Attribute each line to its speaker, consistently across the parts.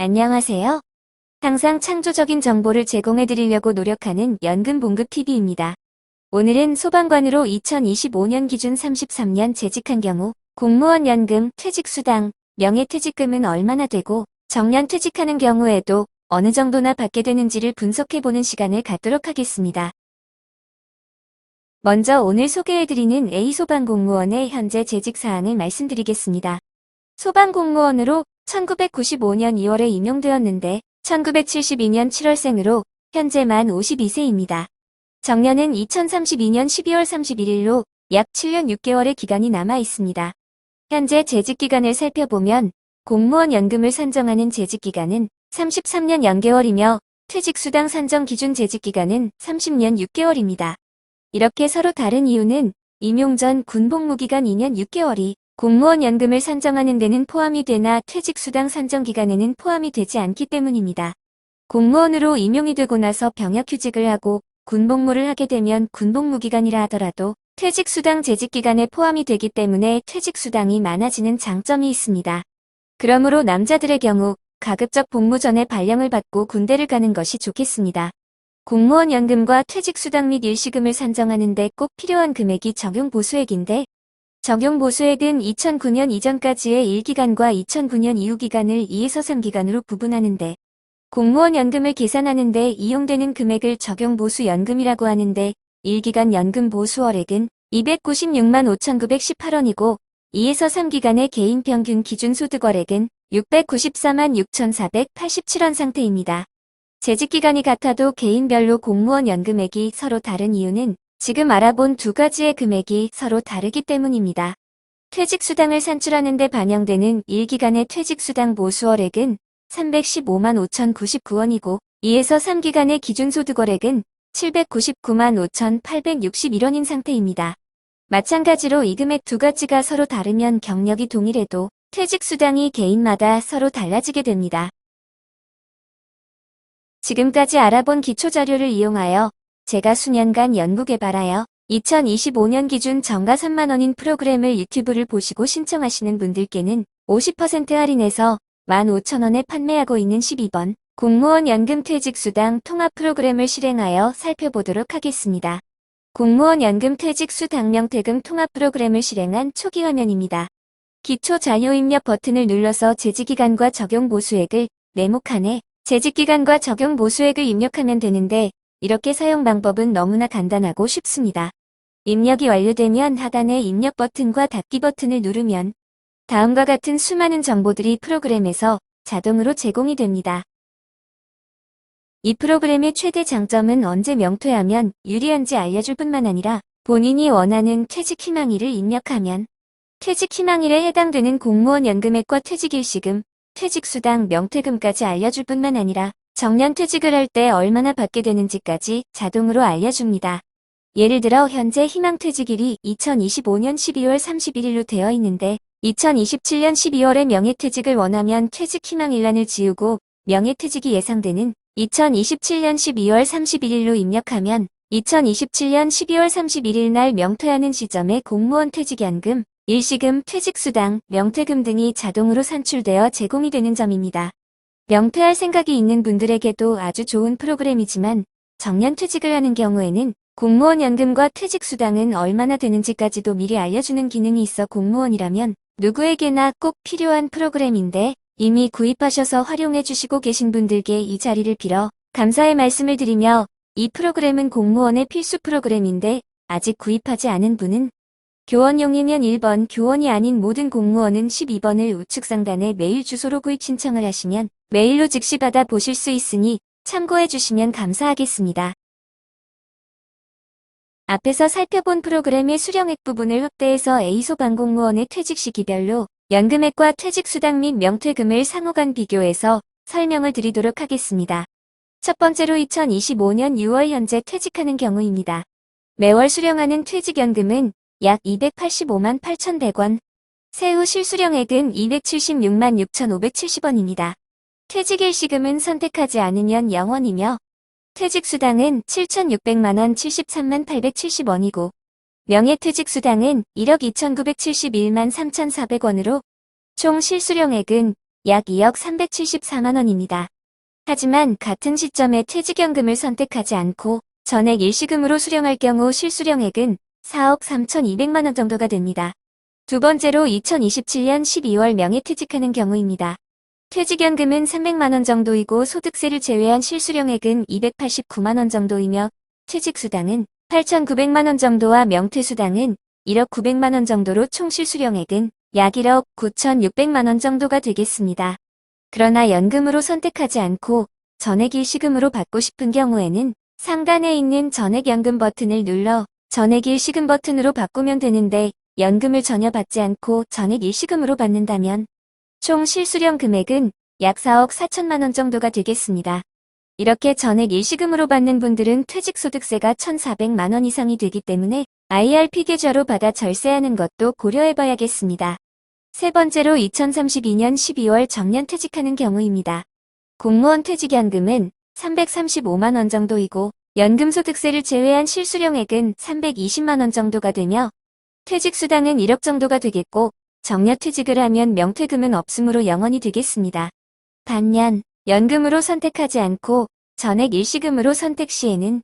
Speaker 1: 안녕하세요. 항상 창조적인 정보를 제공해 드리려고 노력하는 연금봉급TV입니다. 오늘은 소방관으로 2025년 기준 33년 재직한 경우 공무원 연금, 퇴직수당, 명예퇴직금은 얼마나 되고 정년 퇴직하는 경우에도 어느 정도나 받게 되는지를 분석해보는 시간을 갖도록 하겠습니다. 먼저 오늘 소개해드리는 A소방공무원의 현재 재직 사항을 말씀드리겠습니다. 소방공무원으로 1995년 2월에 임용되었는데 1972년 7월생으로 현재 만 52세입니다. 정년은 2032년 12월 31일로 약 7년 6개월의 기간이 남아 있습니다. 현재 재직기간을 살펴보면 공무원 연금을 산정하는 재직기간은 33년 0개월이며 퇴직수당 산정 기준 재직기간은 30년 6개월입니다. 이렇게 서로 다른 이유는 임용 전 군복무기간 2년 6개월이 공무원 연금을 산정하는 데는 포함이 되나 퇴직수당 산정 기간에는 포함이 되지 않기 때문입니다. 공무원으로 임용이 되고 나서 병역휴직을 하고 군복무를 하게 되면 군복무기간이라 하더라도 퇴직수당 재직기간에 포함이 되기 때문에 퇴직수당이 많아지는 장점이 있습니다. 그러므로 남자들의 경우 가급적 복무 전에 발령을 받고 군대를 가는 것이 좋겠습니다. 공무원 연금과 퇴직수당 및 일시금을 산정하는데 꼭 필요한 금액이 적용 보수액인데 적용 보수액은 2009년 이전까지의 1기간과 2009년 이후 기간을 2에서 3기간으로 구분하는데 공무원 연금을 계산하는 데 이용되는 금액을 적용 보수 연금이라고 하는데 1기간 연금 보수 월액은 296만 5,918원이고 2에서 3기간의 개인 평균 기준 소득 월액은 694만 6,487원 상태입니다. 재직기간이 같아도 개인별로 공무원 연금액이 서로 다른 이유는 지금 알아본 두 가지의 금액이 서로 다르기 때문입니다. 퇴직수당을 산출하는 데 반영되는 1기간의 퇴직수당 보수월액은 315만 5,099원이고 2에서 3기간의 기준소득월액은 799만 5,861원인 상태입니다. 마찬가지로 이 금액 두 가지가 서로 다르면 경력이 동일해도 퇴직수당이 개인마다 서로 달라지게 됩니다. 지금까지 알아본 기초자료를 이용하여 제가 수년간 연구개발하여 2025년 기준 정가 3만원인 프로그램을 유튜브를 보시고 신청하시는 분들께는 50% 할인해서 15,000원에 판매하고 있는 12번 공무원 연금 퇴직 수당 통합 프로그램을 실행하여 살펴보도록 하겠습니다. 공무원 연금 퇴직 수당 명퇴금 통합 프로그램을 실행한 초기 화면입니다. 기초 자료 입력 버튼을 눌러서 재직기간과 적용 보수액을 네모칸에 재직기간과 적용 보수액을 입력하면 되는데 이렇게 사용 방법은 너무나 간단하고 쉽습니다. 입력이 완료되면 하단의 입력 버튼과 닫기 버튼을 누르면 다음과 같은 수많은 정보들이 프로그램에서 자동으로 제공이 됩니다. 이 프로그램의 최대 장점은 언제 명퇴하면 유리한지 알려줄 뿐만 아니라 본인이 원하는 퇴직 희망일을 입력하면 퇴직 희망일에 해당되는 공무원 연금액과 퇴직일시금, 퇴직수당, 명퇴금까지 알려줄 뿐만 아니라 정년 퇴직을 할 때 얼마나 받게 되는지까지 자동으로 알려줍니다. 예를 들어 현재 희망퇴직일이 2025년 12월 31일로 되어 있는데 2027년 12월에 명예퇴직을 원하면 퇴직 희망일란을 지우고 명예퇴직이 예상되는 2027년 12월 31일로 입력하면 2027년 12월 31일 날 명퇴하는 시점에 공무원 퇴직연금, 일시금, 퇴직수당, 명퇴금 등이 자동으로 산출되어 제공이 되는 점입니다. 명퇴할 생각이 있는 분들에게도 아주 좋은 프로그램이지만 정년 퇴직을 하는 경우에는 공무원 연금과 퇴직 수당은 얼마나 되는지까지도 미리 알려주는 기능이 있어 공무원이라면 누구에게나 꼭 필요한 프로그램인데 이미 구입하셔서 활용해 주시고 계신 분들께 이 자리를 빌어 감사의 말씀을 드리며 이 프로그램은 공무원의 필수 프로그램인데 아직 구입하지 않은 분은 교원용이면 1번, 교원이 아닌 모든 공무원은 12번을 우측 상단에 메일 주소로 구입 신청을 하시면 메일로 즉시 받아 보실 수 있으니 참고해 주시면 감사하겠습니다. 앞에서 살펴본 프로그램의 수령액 부분을 확대해서 A소방 공무원의 퇴직 시기별로 연금액과 퇴직수당 및 명퇴금을 상호간 비교해서 설명을 드리도록 하겠습니다. 첫 번째로 2025년 6월 현재 퇴직하는 경우입니다. 매월 수령하는 퇴직연금은 약 285만 8,100원, 세후 실수령액은 276만 6,570원입니다. 퇴직일시금은 선택하지 않으면 0원이며 퇴직수당은 7,600만원 73만 870원이고 명예퇴직수당은 1억 2,971만 3,400원으로 총 실수령액은 약 2억 374만 원입니다. 하지만 같은 시점에 퇴직연금을 선택하지 않고 전액 일시금으로 수령할 경우 실수령액은 4억 3,200만 원 정도가 됩니다. 두 번째로 2027년 12월 명예퇴직하는 경우입니다. 퇴직연금은 300만 원 정도이고 소득세를 제외한 실수령액은 289만 원 정도이며 퇴직수당은 8,900만 원 정도와 명퇴수당은 1억 900만 원 정도로 총 실수령액은 약 1억 9,600만 원 정도가 되겠습니다. 그러나 연금으로 선택하지 않고 전액 일시금으로 받고 싶은 경우에는 상단에 있는 전액연금 버튼을 눌러 전액 일 시금 버튼으로 바꾸면 되는데 연금을 전혀 받지 않고 전액 일 시금으로 받는다면 총 실수령 금액은 약 4억 4천만 원 정도가 되겠습니다. 이렇게 전액 일시금으로 받는 분들은 퇴직소득세가 1,400만 원 이상이 되기 때문에 IRP 계좌로 받아 절세하는 것도 고려해봐야겠습니다. 세 번째로 2032년 12월 정년 퇴직하는 경우입니다. 공무원 퇴직연금은 335만 원 정도이고 연금소득세를 제외한 실수령액은 320만 원 정도가 되며 퇴직수당은 1억 정도가 되겠고 정년퇴직을 하면 명퇴금은 없으므로 영원히 되겠습니다. 반면 연금으로 선택하지 않고 전액 일시금으로 선택 시에는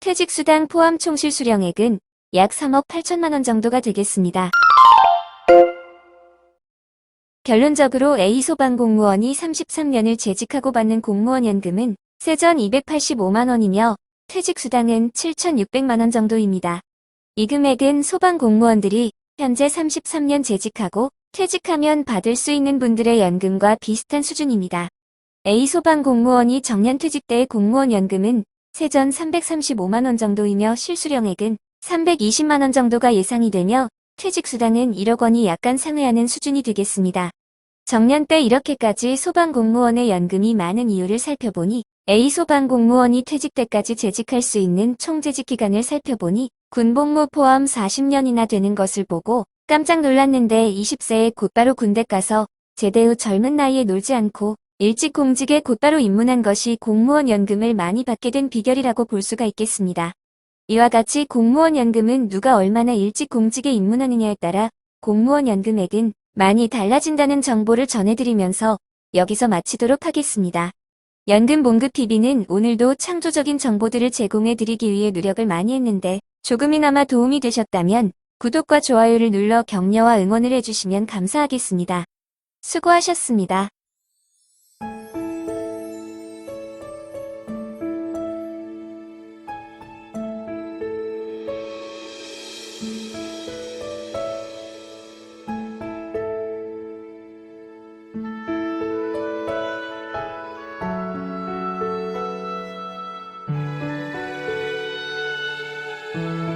Speaker 1: 퇴직수당 포함 총실 수령액은 약 3억 8천만 원 정도가 되겠습니다. 결론적으로 A소방 공무원이 33년을 재직하고 받는 공무원 연금은 세전 285만 원이며 퇴직수당은 7,600만 원 정도입니다. 이 금액은 소방 공무원들이 현재 33년 재직하고 퇴직하면 받을 수 있는 분들의 연금과 비슷한 수준입니다. A소방 공무원이 정년 퇴직 때의 공무원 연금은 세전 335만 원 정도이며 실수령액은 320만 원 정도가 예상이 되며 퇴직수당은 1억 원이 약간 상회하는 수준이 되겠습니다. 정년 때 이렇게까지 소방공무원의 연금이 많은 이유를 살펴보니 A소방공무원이 퇴직 때까지 재직할 수 있는 총재직 기간을 살펴보니 군복무 포함 40년이나 되는 것을 보고 깜짝 놀랐는데 20세에 곧바로 군대 가서 제대 후 젊은 나이에 놀지 않고 일찍 공직에 곧바로 입문한 것이 공무원 연금을 많이 받게 된 비결이라고 볼 수가 있겠습니다. 이와 같이 공무원 연금은 누가 얼마나 일찍 공직에 입문하느냐에 따라 공무원 연금액은 많이 달라진다는 정보를 전해드리면서 여기서 마치도록 하겠습니다. 연금 봉급 TV는 오늘도 창조적인 정보들을 제공해드리기 위해 노력을 많이 했는데 조금이나마 도움이 되셨다면 구독과 좋아요를 눌러 격려와 응원을 해주시면 감사하겠습니다. 수고하셨습니다. thank you